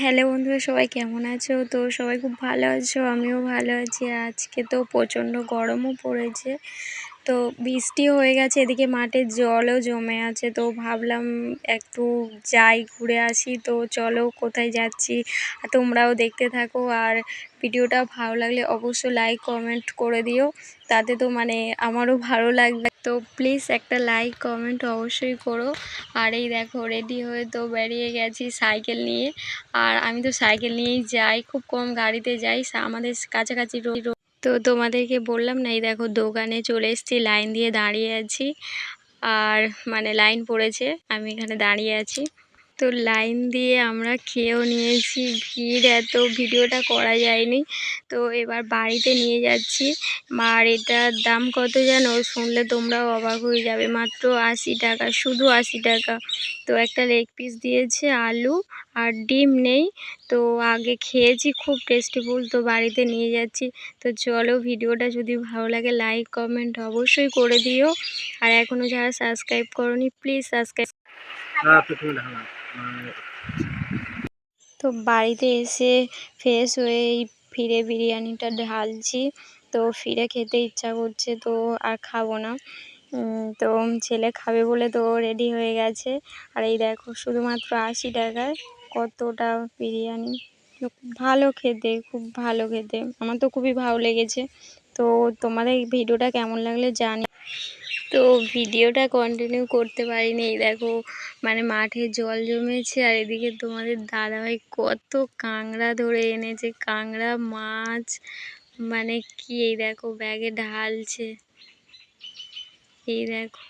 Hello বন্ধুরা, সবাই কেমন আছো? তো সবাই খুব ভালো আছো, আমিও ভালো আছি। আজকে তো প্রচণ্ড গরমও পড়েছে। তো বৃষ্টি হয়ে গেছে, এদিকে মাঠে জলও জমে আছে, তো ভাবলাম একটু যাই, ঘুরে আসি, তো চলো কোথায় যাচ্ছি, আর তোমরাও দেখতে থাকো, আর ভিডিওটা ভালো লাগলে অবশ্যই লাইক কমেন্ট করে দিও, তাতে তো মানে আমারও ভালো লাগবে। তো প্লিজ একটা লাইক কমেন্ট অবশ্যই করো, আর এই দেখো রেডি হয়ে তো বেরিয়ে গেছি সাইকেল নিয়ে, আর আমি তো সাইকেল নিয়েই যাই, খুব কম গাড়িতে যাই আমাদের কাছাকাছি রোড তো তোমাদেরকে বললাম না, এই দেখো দোকানে চলে এসছি, লাইন দিয়ে দাঁড়িয়ে আছি। আর মানে লাইন পড়েছে, আমি এখানে দাঁড়িয়ে আছি। তো লাইন দিয়ে আমরা খেয়েও নিয়েছি। ভিড় এত, ভিডিওটা করা যায়নি। তো এবার বাড়িতে নিয়ে যাচ্ছি। আর এটার দাম কত জানো? শুনলে তোমরাও অবাক হয়ে যাবে। মাত্র আশি টাকা, শুধু আশি টাকা। তো একটা লেগ পিস দিয়েছে আলু আর ডিম নেই। তো আগে খেয়েছি, খুব টেস্টিফুল তো বাড়িতে নিয়ে যাচ্ছি। তো চলো ভিডিওটা যদি ভালো লাগে, লাইক, কমেন্ট অবশ্যই করে দিও। আর এখনও যারা সাবস্ক্রাইব করনি, প্লিজ সাবস্ক্রাইব ঢালা তো বাড়িতে এসে ফ্রেশ হয়ে এই ফিরে বিরিয়ানিটা ঢালছি। তো ফিরে খেতে ইচ্ছা করছে, তো আর খাব না। তো ছেলে খাবে বলে তো রেডি হয়ে গেছে। আর এই দেখো, শুধুমাত্র আশি টাকায় কতটা বিরিয়ানি। ভালো খেতে, খুব ভালো খেতে। আমার তো খুবই ভালো লেগেছে। তো তোমাদের ভিডিওটা কেমন লাগলে জানি তো ভিডিওটা কন্টিনিউ করতে পারিনি। এই দেখো মানে মাঠে জল জমেছে আর এদিকে তোমাদের দাদাভাই কত কাঁংড়া ধরে এনেছে কাঁংড়া মাছ মানে কি এই দেখো ব্যাগে ঢালছে। এই দেখো,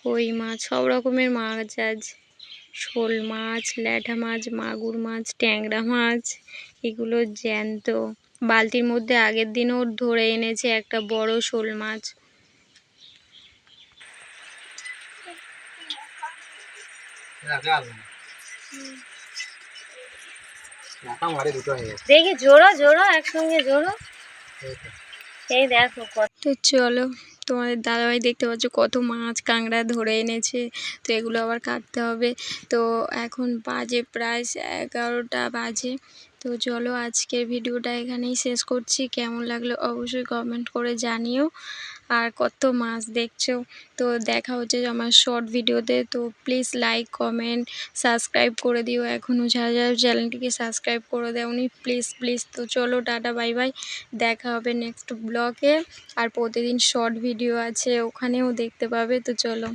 কই মাছ, সব রকমের মাছ আজ। শোল মাছ, ল্যাঠা মাছ, মাগুর মাছ, ট্যাংরা মাছ, এগুলো জ্যান্ত। বালতির মধ্যে আগের দিনও ধরে এনেছে একটা বড় শোল মাছ দুটো হয়ে গেছে দেখি একসঙ্গে জোড়ো। তো চলো, তোমাদের দাদাভাই দেখতে পাচ্ছ কত মাছ কাঁকড়া ধরে এনেছে। তো এগুলো আবার কাটতে হবে। তো এখন বাজে প্রায় এগারোটা বাজে। তো চলো আজকের ভিডিওটা এখানেই শেষ করছি। কেমন লাগল অবশ্যই কমেন্ট করে জানিও। আর কত মাছ দেখছ? তো দেখা হচ্ছে আমার শর্ট ভিডিওতে। তো প্লিজ লাইক কমেন্ট সাবস্ক্রাইব করে দিও। এখনও যারা যারা চ্যানেলটিকে সাবস্ক্রাইব করে দেওনি প্লিজ প্লিজ তো চলো টাটা বাই বাই দেখা হবে নেক্সট ব্লগে আর প্রতিদিন শর্ট ভিডিও আছে, ওখানেও দেখতে পাবে। তো চলো।